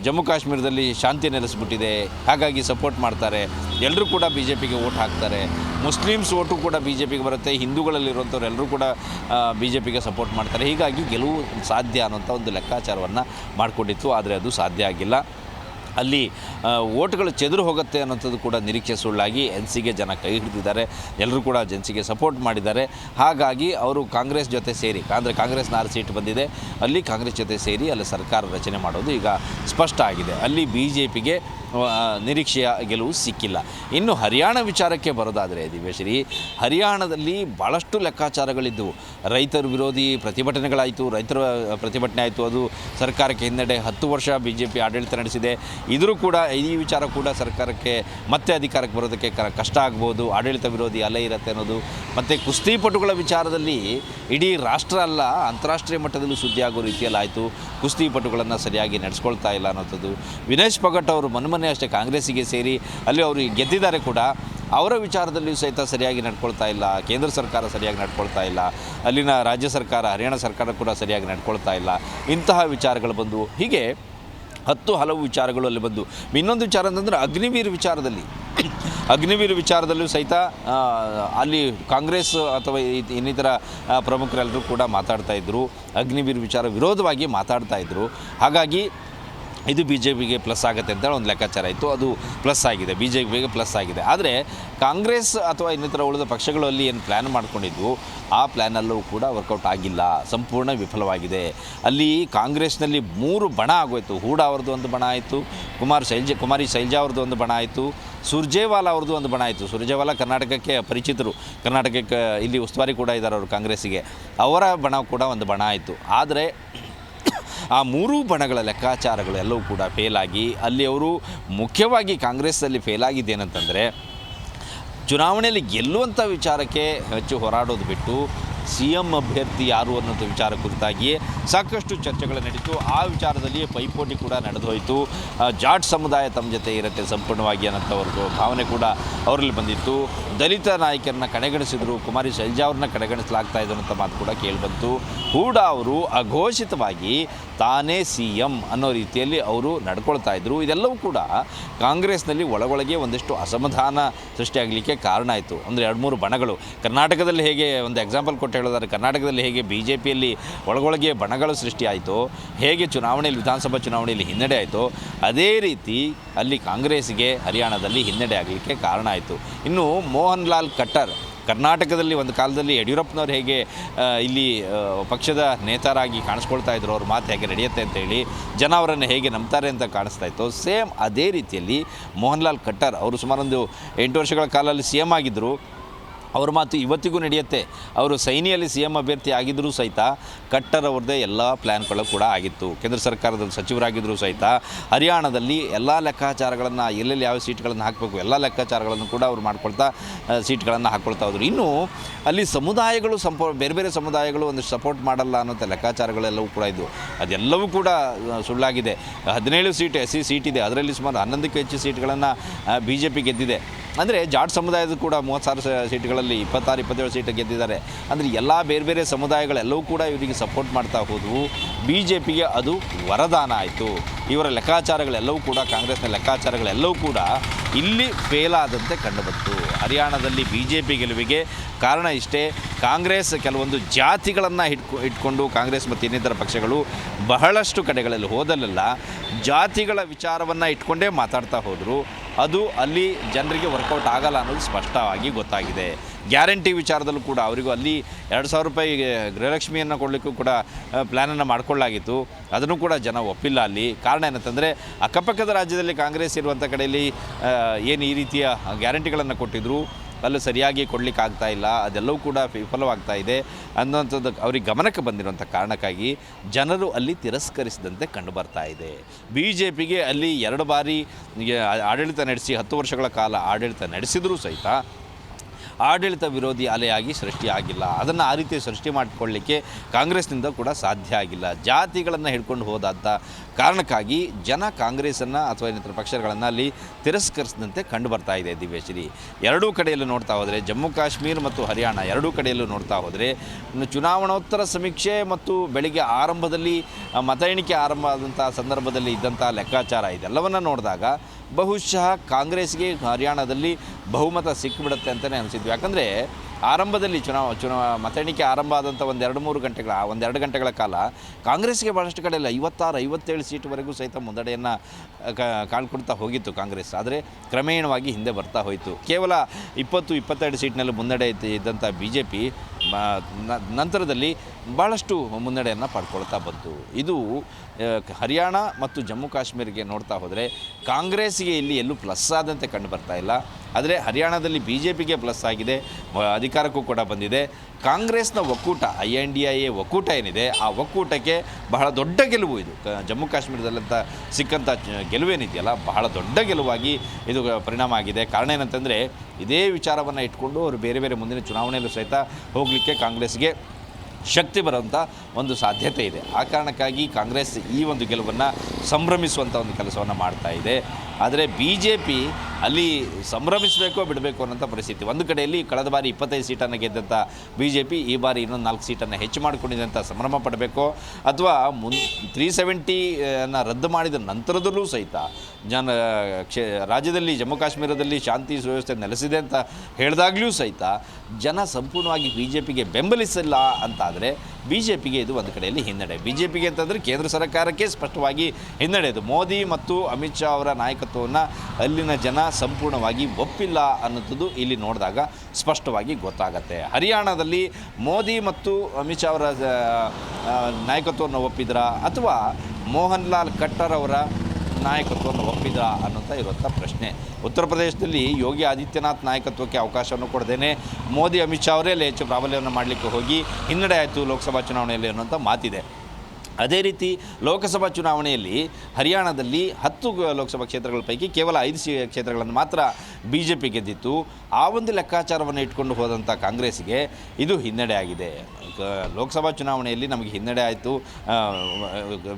ಜಮ್ಮು ಕಾಶ್ಮೀರದಲ್ಲಿ ಶಾಂತಿ ನೆಲೆಸ್ಬಿಟ್ಟಿದೆ. ಹಾಗಾಗಿ ಸಪೋರ್ಟ್ ಮಾಡ್ತಾರೆ. ಎಲ್ಲರೂ ಕೂಡ ಬಿ ಜೆ ಪಿಗೆ ಓಟ್ ಹಾಕ್ತಾರೆ. ಮುಸ್ಲಿಮ್ಸ್ ಓಟು ಕೂಡ ಬಿ ಜೆ ಪಿಗೆ ಬರುತ್ತೆ. ಹಿಂದೂಗಳಲ್ಲಿರುವಂಥವ್ರು ಎಲ್ಲರೂ ಕೂಡ ಬಿ ಜೆ ಪಿಗೆ ಸಪೋರ್ಟ್ ಮಾಡ್ತಾರೆ. ಹೀಗಾಗಿ ಗೆಲುವು ಸಾಧ್ಯ ಅನ್ನೋಂಥ ಒಂದು ಲೆಕ್ಕಾಚಾರವನ್ನು ಮಾಡಿಕೊಂಡಿತ್ತು. ಆದರೆ ಅದು ಸಾಧ್ಯ ಆಗಿಲ್ಲ. ಅಲ್ಲಿ ಓಟ್ಗಳು ಚೆದರು ಹೋಗುತ್ತೆ ಅನ್ನೋಂಥದ್ದು ಕೂಡ ನಿರೀಕ್ಷೆ ಸುಳ್ಳಾಗಿ ಎನ್ ಸಿಗೆ ಜನ ಕೈ ಹಿಡಿದಿದ್ದಾರೆ. ಎಲ್ಲರೂ ಕೂಡ ಜೆನ್ಸಿಗೆ ಸಪೋರ್ಟ್ ಮಾಡಿದ್ದಾರೆ. ಹಾಗಾಗಿ ಅವರು ಕಾಂಗ್ರೆಸ್ ಜೊತೆ ಸೇರಿ, ಅಂದರೆ ಕಾಂಗ್ರೆಸ್ನ ಆರು ಸೀಟ್ ಬಂದಿದೆ. ಅಲ್ಲಿ ಕಾಂಗ್ರೆಸ್ ಜೊತೆ ಸೇರಿ ಅಲ್ಲಿ ಸರ್ಕಾರ ರಚನೆ ಮಾಡೋದು ಈಗ ಸ್ಪಷ್ಟ ಆಗಿದೆ. ಅಲ್ಲಿ ಬಿ ಜೆ ಪಿಗೆ ನಿರೀಕ್ಷೆಯ ಗೆಲುವು ಸಿಕ್ಕಿಲ್ಲ. ಇನ್ನು ಹರಿಯಾಣ ವಿಚಾರಕ್ಕೆ ಬರೋದಾದರೆ ದಿವ್ಯಶ್ರೀ, ಹರಿಯಾಣದಲ್ಲಿ ಭಾಳಷ್ಟು ಲೆಕ್ಕಾಚಾರಗಳಿದ್ದವು. ರೈತರ ವಿರೋಧಿ ಪ್ರತಿಭಟನೆಗಳಾಯಿತು, ರೈತರ ಪ್ರತಿಭಟನೆ ಆಯಿತು, ಅದು ಸರ್ಕಾರಕ್ಕೆ ಹಿನ್ನಡೆ ಹತ್ತು ವರ್ಷ ಬಿ ಜೆ ಪಿ ಆಡಳಿತ ನಡೆಸಿದೆ. ಇದರೂ ಕೂಡ, ಈ ವಿಚಾರ ಕೂಡ ಸರ್ಕಾರಕ್ಕೆ, ಮತ್ತೆ ಅಧಿಕಾರಕ್ಕೆ ಬರೋದಕ್ಕೆ ಕಷ್ಟ ಆಗ್ಬೋದು. ಆಡಳಿತ ವಿರೋಧಿ ಅಲೆ ಇರುತ್ತೆ ಅನ್ನೋದು. ಮತ್ತು ಕುಸ್ತಿಪಟುಗಳ ವಿಚಾರದಲ್ಲಿ ಇಡೀ ರಾಷ್ಟ್ರ ಅಲ್ಲ, ಅಂತಾರಾಷ್ಟ್ರೀಯ ಮಟ್ಟದಲ್ಲೂ ಸುದ್ದಿಯಾಗೋ ರೀತಿಯಲ್ಲಿ ಆಯಿತು ಕುಸ್ತಿಪಟುಗಳನ್ನು ಸರಿಯಾಗಿ ನಡೆಸ್ಕೊಳ್ತಾ ಇಲ್ಲ ಅನ್ನೋಂಥದ್ದು ವಿನೇಶ್ ಪಗಟ್ ಅವರು ಮೊನ್ನೆ ಅಷ್ಟೇ ಕಾಂಗ್ರೆಸ್ಸಿಗೆ ಸೇರಿ ಅಲ್ಲಿ ಅವರು ಗೆದ್ದಿದ್ದಾರೆ ಕೂಡ. ಅವರ ವಿಚಾರದಲ್ಲಿಯೂ ಸಹಿತ ಸರಿಯಾಗಿ ನಡ್ಕೊಳ್ತಾ ಇಲ್ಲ. ಕೇಂದ್ರ ಸರ್ಕಾರ ಸರಿಯಾಗಿ ನಡ್ಕೊಳ್ತಾ ಇಲ್ಲ. ಅಲ್ಲಿನ ರಾಜ್ಯ ಸರ್ಕಾರ, ಹರಿಯಾಣ ಸರ್ಕಾರ ಕೂಡ ಸರಿಯಾಗಿ ನಡ್ಕೊಳ್ತಾ ಇಲ್ಲ. ಇಂತಹ ವಿಚಾರಗಳು ಬಂದು, ಹೀಗೆ ಹತ್ತು ಹಲವು ವಿಚಾರಗಳು ಅಲ್ಲಿ ಬಂದು. ಇನ್ನೊಂದು ವಿಚಾರ ಅಂತಂದರೆ ಅಗ್ನಿವೀರ್ ವಿಚಾರದಲ್ಲಿ. ಅಗ್ನಿವೀರ್ ವಿಚಾರದಲ್ಲೂ ಸಹಿತ ಅಲ್ಲಿ ಕಾಂಗ್ರೆಸ್ ಅಥವಾ ಇನ್ನಿತರ ಪ್ರಮುಖರೆಲ್ಲರೂ ಕೂಡ ಮಾತಾಡ್ತಾ ಇದ್ದರು ಅಗ್ನಿವೀರ್ ವಿಚಾರ ವಿರೋಧವಾಗಿ ಮಾತಾಡ್ತಾ ಇದ್ದರು ಹಾಗಾಗಿ ಇದು ಬಿ ಜೆ ಪಿಗೆ ಪ್ಲಸ್ ಆಗುತ್ತೆ ಅಂತ ಒಂದು ಲೆಕ್ಕಾಚಾರ ಇತ್ತು. ಅದು ಪ್ಲಸ್ ಆಗಿದೆ ಬಿ ಜೆ ಪಿಗೆ ಪ್ಲಸ್ ಆಗಿದೆ. ಆದರೆ ಕಾಂಗ್ರೆಸ್ ಅಥವಾ ಇನ್ನಿತರ ಉಳಿದ ಪಕ್ಷಗಳು ಅಲ್ಲಿ ಏನು ಪ್ಲ್ಯಾನ್ ಮಾಡ್ಕೊಂಡಿದ್ವು, ಆ ಪ್ಲ್ಯಾನಲ್ಲೂ ಕೂಡ ವರ್ಕೌಟ್ ಆಗಿಲ್ಲ, ಸಂಪೂರ್ಣ ವಿಫಲವಾಗಿದೆ. ಅಲ್ಲಿ ಕಾಂಗ್ರೆಸ್ನಲ್ಲಿ ಮೂರು ಬಣ ಆಗೋಯ್ತು. ಹೂಡ ಅವ್ರದ್ದು ಒಂದು ಬಣ ಆಯಿತು, ಕುಮಾರ್ ಶೈಲ್ಜಾ, ಕುಮಾರಿ ಶೈಲ್ಜಾ ಅವ್ರದ್ದು ಒಂದು ಬಣ ಆಯಿತು, ಸುರ್ಜೇವಾಲಾ ಅವ್ರದ್ದು ಒಂದು ಬಣ ಆಯಿತು. ಸುರ್ಜೇವಾಲಾ ಕರ್ನಾಟಕಕ್ಕೆ ಪರಿಚಿತರು. ಕರ್ನಾಟಕಕ್ಕೆ ಇಲ್ಲಿ ಉಸ್ತುವಾರಿ ಕೂಡ ಇದ್ದಾರೆ ಅವರು ಕಾಂಗ್ರೆಸ್ಸಿಗೆ. ಅವರ ಬಣ ಕೂಡ ಒಂದು ಬಣ ಆಯಿತು. ಆದರೆ ಆ ಮೂರೂ ಬಣಗಳ ಲೆಕ್ಕಾಚಾರಗಳು ಎಲ್ಲವೂ ಕೂಡ ಫೇಲಾಗಿ ಅಲ್ಲಿ ಅವರು ಮುಖ್ಯವಾಗಿ ಕಾಂಗ್ರೆಸ್ಸಲ್ಲಿ ಫೇಲಾಗಿದ್ದೇನಂತಂದರೆ ಚುನಾವಣೆಯಲ್ಲಿ ಗೆಲ್ಲುವಂಥ ವಿಚಾರಕ್ಕೆ ಹೆಚ್ಚು ಹೋರಾಡೋದು ಬಿಟ್ಟು ಸಿ ಎಂ ಅಭ್ಯರ್ಥಿ ಯಾರು ಅನ್ನೋದು ವಿಚಾರ ಕುರಿತಾಗಿಯೇ ಸಾಕಷ್ಟು ಚರ್ಚೆಗಳು ನಡೀತು. ಆ ವಿಚಾರದಲ್ಲಿ ಪೈಪೋಟಿ ಕೂಡ ನಡೆದು ಹೋಯಿತು ಜಾಟ್ ಸಮುದಾಯ ತಮ್ಮ ಜೊತೆ ಇರುತ್ತೆ ಸಂಪೂರ್ಣವಾಗಿ ಅನ್ನೋಂಥವ್ರದ್ದು ಭಾವನೆ ಕೂಡ ಅವರಲ್ಲಿ ಬಂದಿತ್ತು. ದಲಿತ ನಾಯಕರನ್ನ ಕಡೆಗಣಿಸಿದರು, ಕುಮಾರಿ ಶೈಲಜಾ ಅವ್ರನ್ನ ಕಡೆಗಣಿಸಲಾಗ್ತಾ ಇದೆ ಅನ್ನೋಂಥ ಮಾತು ಕೂಡ ಕೇಳಿಬಂತು. ಹೂಡ ಅವರು ಅಘೋಷಿತವಾಗಿ ತಾನೇ ಸಿ ಎಂ ಅನ್ನೋ ರೀತಿಯಲ್ಲಿ ಅವರು ನಡ್ಕೊಳ್ತಾ ಇದ್ದರು ಇದೆಲ್ಲವೂ ಕೂಡ ಕಾಂಗ್ರೆಸ್ನಲ್ಲಿ ಒಳಗೊಳಗೆ ಒಂದಿಷ್ಟು ಅಸಮಾಧಾನ ಸೃಷ್ಟಿಯಾಗಲಿಕ್ಕೆ ಕಾರಣ ಆಯಿತು. ಅಂದರೆ ಎರಡು ಮೂರು ಬಣಗಳು. ಕರ್ನಾಟಕದಲ್ಲಿ ಹೇಗೆ ಒಂದು ಎಕ್ಸಾಂಪಲ್ ಕೊಟ್ಟು ಹೇಳೋದಾದ್ರೆ ಕರ್ನಾಟಕದಲ್ಲಿ ಹೇಗೆ ಬಿ ಜೆ ಪಿಯಲ್ಲಿ ಒಳಗೊಳಗೆ ಬಣಗಳು ಸೃಷ್ಟಿಯಾಯಿತು, ಹೇಗೆ ಚುನಾವಣೆಯಲ್ಲಿ ವಿಧಾನಸಭಾ ಚುನಾವಣೆಯಲ್ಲಿ ಹಿನ್ನಡೆ ಆಯಿತು, ಅದೇ ರೀತಿ ಅಲ್ಲಿ ಕಾಂಗ್ರೆಸ್ಗೆ ಹರಿಯಾಣದಲ್ಲಿ ಹಿನ್ನಡೆ ಆಗಲಿಕ್ಕೆ ಕಾರಣ ಆಯಿತು. ಇನ್ನು ಮೋಹನ್ ಲಾಲ್ ಕಟ್ಟರ್, ಕರ್ನಾಟಕದಲ್ಲಿ ಒಂದು ಕಾಲದಲ್ಲಿ ಯಡಿಯೂರಪ್ಪನವ್ರು ಹೇಗೆ ಇಲ್ಲಿ ಪಕ್ಷದ ನೇತಾರಾಗಿ ಕಾಣಿಸ್ಕೊಳ್ತಾ ಇದ್ರು, ಅವ್ರ ಮಾತು ಹೇಗೆ ನಡೆಯುತ್ತೆ ಅಂತೇಳಿ ಜನ ಅವರನ್ನು ಹೇಗೆ ನಂಬ್ತಾರೆ ಅಂತ ಕಾಣಿಸ್ತಾ ಇತ್ತು. ಸೇಮ್ ಅದೇ ರೀತಿಯಲ್ಲಿ ಮೋಹನ್ ಲಾಲ್ ಖಟ್ಟರ್ ಅವರು ಸುಮಾರೊಂದು ಎಂಟು ವರ್ಷಗಳ ಕಾಲದಲ್ಲಿ ಸಿ ಎಂ ಆಗಿದ್ದರು ಅವ್ರ ಮಾತು ಇವತ್ತಿಗೂ ನಡೆಯುತ್ತೆ. ಅವರು ಸೈನಿಯಲ್ಲಿ ಸಿ ಎಂ ಅಭ್ಯರ್ಥಿ ಆಗಿದ್ದರೂ ಸಹಿತ ಕಟ್ಟರ್ ಅವ್ರದ್ದೇ ಎಲ್ಲ ಪ್ಲ್ಯಾನ್ಗಳು ಕೂಡ ಆಗಿತ್ತು. ಕೇಂದ್ರ ಸರ್ಕಾರದ ಸಚಿವರಾಗಿದ್ದರೂ ಸಹಿತ ಹರಿಯಾಣದಲ್ಲಿ ಎಲ್ಲ ಲೆಕ್ಕಾಚಾರಗಳನ್ನು ಎಲ್ಲೆಲ್ಲಿ ಯಾವ ಸೀಟ್ಗಳನ್ನು ಹಾಕಬೇಕು, ಎಲ್ಲ ಲೆಕ್ಕಾಚಾರಗಳನ್ನು ಕೂಡ ಅವ್ರು ಮಾಡ್ಕೊಳ್ತಾ ಸೀಟ್ಗಳನ್ನು ಹಾಕ್ಕೊಳ್ತಾ ಹೋದರು. ಇನ್ನು ಅಲ್ಲಿ ಸಮುದಾಯಗಳು ಸಂಪೋ, ಬೇರೆ ಬೇರೆ ಸಮುದಾಯಗಳು ಒಂದು ಸಪೋರ್ಟ್ ಮಾಡಲ್ಲ ಅನ್ನೋಂಥ ಲೆಕ್ಕಾಚಾರಗಳೆಲ್ಲವೂ ಕೂಡ ಇದ್ದವು ಅದೆಲ್ಲವೂ ಕೂಡ ಸುಳ್ಳಾಗಿದೆ. ಹದಿನೇಳು ಸೀಟ್ ಎಸ್ ಸಿ ಸೀಟ್ ಇದೆ. ಅದರಲ್ಲಿ ಸುಮಾರು ಹನ್ನೊಂದಕ್ಕೂ ಹೆಚ್ಚು ಸೀಟ್ಗಳನ್ನು ಬಿ ಜೆ ಪಿ ಗೆದ್ದಿದೆ. ಅಂದರೆ ಜಾಟ್ ಸಮುದಾಯದ ಕೂಡ ಮೂವತ್ತು ಸಾವಿರ ಸ- ಸೀಟ್ಗಳಲ್ಲಿ ಇಪ್ಪತ್ತಾರು, ಇಪ್ಪತ್ತೇಳು ಸೀಟು ಗೆದ್ದಿದ್ದಾರೆ. ಅಂದರೆ ಎಲ್ಲ ಬೇರೆ ಬೇರೆ ಸಮುದಾಯಗಳೆಲ್ಲವೂ ಕೂಡ ಇವರಿಗೆ ಸಪೋರ್ಟ್ ಮಾಡ್ತಾ ಹೋದವು. ಬಿ ಜೆ ಪಿಗೆ ಅದು ವರದಾನ ಆಯಿತು. ಇವರ ಲೆಕ್ಕಾಚಾರಗಳೆಲ್ಲವೂ ಕೂಡ, ಕಾಂಗ್ರೆಸ್ನ ಲೆಕ್ಕಾಚಾರಗಳೆಲ್ಲವೂ ಕೂಡ ಇಲ್ಲಿ ಫೇಲ್ ಆದಂತೆ ಕಂಡುಬಂತು. ಹರಿಯಾಣದಲ್ಲಿ ಬಿ ಜೆ ಪಿ ಗೆಲುವಿಗೆ ಕಾರಣ ಇಷ್ಟೇ. ಕಾಂಗ್ರೆಸ್ ಕೆಲವೊಂದು ಜಾತಿಗಳನ್ನು ಇಟ್ಕೊ ಇಟ್ಕೊಂಡು ಕಾಂಗ್ರೆಸ್ ಮತ್ತು ಇನ್ನಿತರ ಪಕ್ಷಗಳು ಬಹಳಷ್ಟು ಕಡೆಗಳಲ್ಲಿ ಹೋದಲ್ಲೆಲ್ಲ, ಜಾತಿಗಳ ವಿಚಾರವನ್ನು ಇಟ್ಕೊಂಡೇ ಮಾತಾಡ್ತಾ ಹೋದರು. ಅದು ಅಲ್ಲಿ ಜನರಿಗೆ ವರ್ಕೌಟ್ ಆಗಲ್ಲ ಅನ್ನೋದು ಸ್ಪಷ್ಟವಾಗಿ ಗೊತ್ತಾಗಿದೆ. ಗ್ಯಾರಂಟಿ ವಿಚಾರದಲ್ಲೂ ಕೂಡ ಅವರಿಗೂ ಅಲ್ಲಿ ಎರಡು ಸಾವಿರ ರೂಪಾಯಿ ಗೃಹಲಕ್ಷ್ಮಿಯನ್ನು ಕೊಡಲಿಕ್ಕೂ ಕೂಡ ಪ್ಲ್ಯಾನನ್ನು ಮಾಡಿಕೊಳ್ಳಾಗಿತ್ತು ಅದನ್ನು ಕೂಡ ಜನ ಒಪ್ಪಿಲ್ಲ ಅಲ್ಲಿ. ಕಾರಣ ಏನಂತಂದರೆ, ಅಕ್ಕಪಕ್ಕದ ರಾಜ್ಯದಲ್ಲಿ ಕಾಂಗ್ರೆಸ್ ಇರುವಂಥ ಕಡೆಯಲ್ಲಿ ಏನು ಈ ರೀತಿಯ ಗ್ಯಾರಂಟಿಗಳನ್ನು ಕೊಟ್ಟಿದ್ದರು ಅಲ್ಲಿ ಸರಿಯಾಗಿ ಕೊಡಲಿಕ್ಕೆ ಆಗ್ತಾ ಇಲ್ಲ, ಅದೆಲ್ಲವೂ ಕೂಡ ವಿಫಲವಾಗ್ತಾ ಇದೆ ಅನ್ನೋಂಥದ್ದು ಅವ್ರಿಗೆ ಗಮನಕ್ಕೆ ಬಂದಿರುವಂಥ ಕಾರಣಕ್ಕಾಗಿ ಜನರು ಅಲ್ಲಿ ತಿರಸ್ಕರಿಸಿದಂತೆ ಕಂಡು ಬರ್ತಾ ಇದೆ. ಬಿ ಜೆ ಪಿಗೆ ಅಲ್ಲಿ ಎರಡು ಬಾರಿ ಆಡಳಿತ ನಡೆಸಿ ಹತ್ತು ವರ್ಷಗಳ ಕಾಲ ಆಡಳಿತ ನಡೆಸಿದರೂ ಸಹಿತ ಆಡಳಿತ ವಿರೋಧಿ ಅಲೆಯಾಗಿ ಸೃಷ್ಟಿಯಾಗಿಲ್ಲ. ಅದನ್ನು ಆ ರೀತಿ ಸೃಷ್ಟಿ ಮಾಡಿಕೊಳ್ಳಿಕ್ಕೆ ಕಾಂಗ್ರೆಸ್ನಿಂದ ಕೂಡ ಸಾಧ್ಯ ಆಗಿಲ್ಲ. ಜಾತಿಗಳನ್ನು ಹಿಡ್ಕೊಂಡು ಹೋದಂಥ ಕಾರಣಕ್ಕಾಗಿ ಜನ ಕಾಂಗ್ರೆಸನ್ನು ಅಥವಾ ಇನ್ನಿತರ ಪಕ್ಷಗಳನ್ನು ಅಲ್ಲಿ ತಿರಸ್ಕರಿಸಿದಂತೆ ಕಂಡು ಬರ್ತಾ ಇದೆ ದಿವ್ಯಶ್ರೀ. ಎರಡೂ ಕಡೆಯಲ್ಲೂ ನೋಡ್ತಾ ಹೋದರೆ, ಜಮ್ಮು ಕಾಶ್ಮೀರ ಮತ್ತು ಹರಿಯಾಣ ಎರಡೂ ಕಡೆಯಲ್ಲೂ ನೋಡ್ತಾ ಹೋದರೆ ಚುನಾವಣೋತ್ತರ ಸಮೀಕ್ಷೆ ಮತ್ತು ಬೆಳಿಗ್ಗೆ ಆರಂಭದಲ್ಲಿ, ಮತ ಎಣಿಕೆ ಆರಂಭ ಆದಂಥ ಸಂದರ್ಭದಲ್ಲಿ ಇದ್ದಂಥ ಲೆಕ್ಕಾಚಾರ ಇದೆಲ್ಲವನ್ನು ನೋಡಿದಾಗ ಬಹುಶಃ ಕಾಂಗ್ರೆಸ್ಗೆ ಹರಿಯಾಣದಲ್ಲಿ ಬಹುಮತ ಸಿಕ್ಕಿಬಿಡುತ್ತೆ ಅಂತಲೇ ಅನಿಸಿದ್ವಿ ಯಾಕಂದರೆ ಆರಂಭದಲ್ಲಿ ಚುನಾವ ಚುನಾವ ಮತ ಎಣಿಕೆ ಆರಂಭ ಆದಂಥ ಒಂದೆರಡು ಮೂರು ಗಂಟೆಗಳ ಒಂದೆರಡು ಗಂಟೆಗಳ ಕಾಲ ಕಾಂಗ್ರೆಸ್ಗೆ ಭಾಳಷ್ಟು ಕಡೆ ಇಲ್ಲ, ಐವತ್ತಾರು, ಐವತ್ತೇಳು ಸೀಟ್ವರೆಗೂ ಸಹಿತ ಮುನ್ನಡೆಯನ್ನು ಕಾಣ್ಕೊಡ್ತಾ ಹೋಗಿತ್ತು ಕಾಂಗ್ರೆಸ್. ಆದರೆ ಕ್ರಮೇಣವಾಗಿ ಹಿಂದೆ ಬರ್ತಾ ಹೋಯಿತು. ಕೇವಲ ಇಪ್ಪತ್ತು, ಇಪ್ಪತ್ತೆರಡು ಸೀಟ್ನಲ್ಲಿ ಮುನ್ನಡೆ ಇದ್ದ- ಇದ್ದಂಥ ಬಿ ಜೆ ಪಿ ನಂತರದಲ್ಲಿ ಭಾಳಷ್ಟು ಮುನ್ನಡೆಯನ್ನು ಪಡ್ಕೊಳ್ತಾ ಬಂತು. ಇದು ಹರಿಯಾಣ ಮತ್ತು ಜಮ್ಮು ಕಾಶ್ಮೀರಿಗೆ ನೋಡ್ತಾ ಹೋದರೆ ಕಾಂಗ್ರೆಸ್ಗೆ ಇಲ್ಲಿ ಎಲ್ಲೂ ಪ್ಲಸ್ ಆದಂತೆ ಕಂಡು ಬರ್ತಾ ಇಲ್ಲ. ಆದರೆ ಹರಿಯಾಣದಲ್ಲಿ ಬಿ ಜೆ ಪಿಗೆ ಪ್ಲಸ್ ಆಗಿದೆ ಅಧಿಕಾರಕ್ಕೂ ಕೂಡ ಬಂದಿದೆ. ಕಾಂಗ್ರೆಸ್ನ ಒಕ್ಕೂಟ, I N D I A ಒಕ್ಕೂಟ ಏನಿದೆ, ಆ ಒಕ್ಕೂಟಕ್ಕೆ ಬಹಳ ದೊಡ್ಡ ಗೆಲುವು ಇದು. ಜಮ್ಮು ಕಾಶ್ಮೀರದಲ್ಲಂತ ಸಿಕ್ಕಂಥ ಗೆಲುವೇನಿದೆಯಲ್ಲ ಬಹಳ ದೊಡ್ಡ ಗೆಲುವಾಗಿ ಇದು ಪರಿಣಾಮ ಆಗಿದೆ. ಕಾರಣ ಏನಂತಂದರೆ, ಇದೇ ವಿಚಾರವನ್ನು ಇಟ್ಕೊಂಡು ಅವರು ಬೇರೆ ಬೇರೆ ಮುಂದಿನ ಚುನಾವಣೆಯಲ್ಲೂ ಸಹಿತ ಹೋಗಲಿಕ್ಕೆ ಕಾಂಗ್ರೆಸ್ಗೆ ಶಕ್ತಿ ಬರುವಂಥ ಒಂದು ಸಾಧ್ಯತೆ ಇದೆ. ಆ ಕಾರಣಕ್ಕಾಗಿ ಕಾಂಗ್ರೆಸ್ ಈ ಒಂದು ಗೆಲುವನ್ನು ಸಂಭ್ರಮಿಸುವಂಥ ಒಂದು ಕೆಲಸವನ್ನು ಮಾಡ್ತಾ ಇದೆ. ಆದರೆ ಬಿ ಜೆ ಪಿ ಅಲ್ಲಿ ಸಂಭ್ರಮಿಸಬೇಕೋ ಬಿಡಬೇಕು ಅನ್ನೋಂಥ ಪರಿಸ್ಥಿತಿ. ಒಂದು ಕಡೆಯಲ್ಲಿ ಕಳೆದ ಬಾರಿ ಇಪ್ಪತ್ತೈದು ಸೀಟನ್ನು ಗೆದ್ದಂಥ ಬಿ ಜೆ ಪಿ ಈ ಬಾರಿ ಇನ್ನೊಂದು ನಾಲ್ಕು ಸೀಟನ್ನು ಹೆಚ್ಚು ಮಾಡಿಕೊಂಡಿದ್ದಂಥ ಸಂಭ್ರಮ ಪಡಬೇಕೋ. ಅಥವಾ ಮುನ್ ತ್ರೀ ಸೆವೆಂಟಿಯನ್ನು ರದ್ದು ಮಾಡಿದ ನಂತರದಲ್ಲೂ ಸಹಿತ ಜನ, ಕ್ಷೇ, ರಾಜ್ಯದಲ್ಲಿ, ಜಮ್ಮು ಕಾಶ್ಮೀರದಲ್ಲಿ ಶಾಂತಿ ಸುವ್ಯವಸ್ಥೆ ನೆಲೆಸಿದೆ ಅಂತ ಹೇಳಿದಾಗಲೂ ಸಹಿತ ಜನ ಸಂಪೂರ್ಣವಾಗಿ ಬಿ ಜೆ ಪಿಗೆ ಬೆಂಬಲಿಸಿಲ್ಲ ಅಂತಾದರೆ ಬಿ ಜೆ ಪಿಗೆ ಇದು ಒಂದು ಕಡೆಯಲ್ಲಿ ಹಿನ್ನಡೆ. ಬಿ ಜೆ ಪಿಗೆ ಅಂತಂದರೆ ಕೇಂದ್ರ ಸರ್ಕಾರಕ್ಕೆ ಸ್ಪಷ್ಟವಾಗಿ ಹಿನ್ನಡೆ. ಇದು ಮೋದಿ ಮತ್ತು ಅಮಿತ್ ಶಾ ಅವರ ನಾಯಕತ್ವವನ್ನು ಅಲ್ಲಿನ ಜನ ಸಂಪೂರ್ಣವಾಗಿ ಒಪ್ಪಿಲ್ಲ ಅನ್ನೋದು ಇಲ್ಲಿ ನೋಡಿದಾಗ ಸ್ಪಷ್ಟವಾಗಿ ಗೊತ್ತಾಗತ್ತೆ. ಹರಿಯಾಣದಲ್ಲಿ ಮೋದಿ ಮತ್ತು ಅಮಿತ್ ಶಾ ಅವರ ನಾಯಕತ್ವವನ್ನು ಒಪ್ಪಿದ್ರ? ಅಥವಾ ಮೋಹನ್ ಲಾಲ್ ಖಟ್ಟರ್ ಅವರ ನಾಯಕತ್ವವನ್ನು ಒಪ್ಪಿದ ಅನ್ನೋಂಥ ಇರುವಂಥ ಪ್ರಶ್ನೆ. ಉತ್ತರ ಪ್ರದೇಶದಲ್ಲಿ ಯೋಗಿ ಆದಿತ್ಯನಾಥ್ ನಾಯಕತ್ವಕ್ಕೆ ಅವಕಾಶವನ್ನು ಕೊಡದೇನೆ. ಮೋದಿ, ಅಮಿತ್ ಶಾ ಅವರೇ ಹೆಚ್ಚು ಪ್ರಾಬಲ್ಯವನ್ನು ಮಾಡಲಿಕ್ಕೆ ಹೋಗಿ ಹಿನ್ನಡೆ ಆಯಿತು ಲೋಕಸಭಾ ಚುನಾವಣೆಯಲ್ಲಿ ಅನ್ನೋಂಥ ಮಾತಿದೆ. ಅದೇ ರೀತಿ ಲೋಕಸಭಾ ಚುನಾವಣೆಯಲ್ಲಿ ಹರಿಯಾಣದಲ್ಲಿ ಹತ್ತು ಲೋಕಸಭಾ ಕ್ಷೇತ್ರಗಳ ಪೈಕಿ ಕೇವಲ ಐದು ಕ್ಷೇತ್ರಗಳನ್ನು ಮಾತ್ರ ಬಿ ಜೆ ಪಿ ಗೆದ್ದಿತ್ತು. ಆ ಒಂದು ಲೆಕ್ಕಾಚಾರವನ್ನು ಇಟ್ಕೊಂಡು ಹೋದಂಥ ಕಾಂಗ್ರೆಸ್ಗೆ ಇದು ಹಿನ್ನಡೆ ಆಗಿದೆ. ಲೋಕಸಭಾ ಚುನಾವಣೆಯಲ್ಲಿ ನಮಗೆ ಹಿನ್ನಡೆ ಆಯಿತು.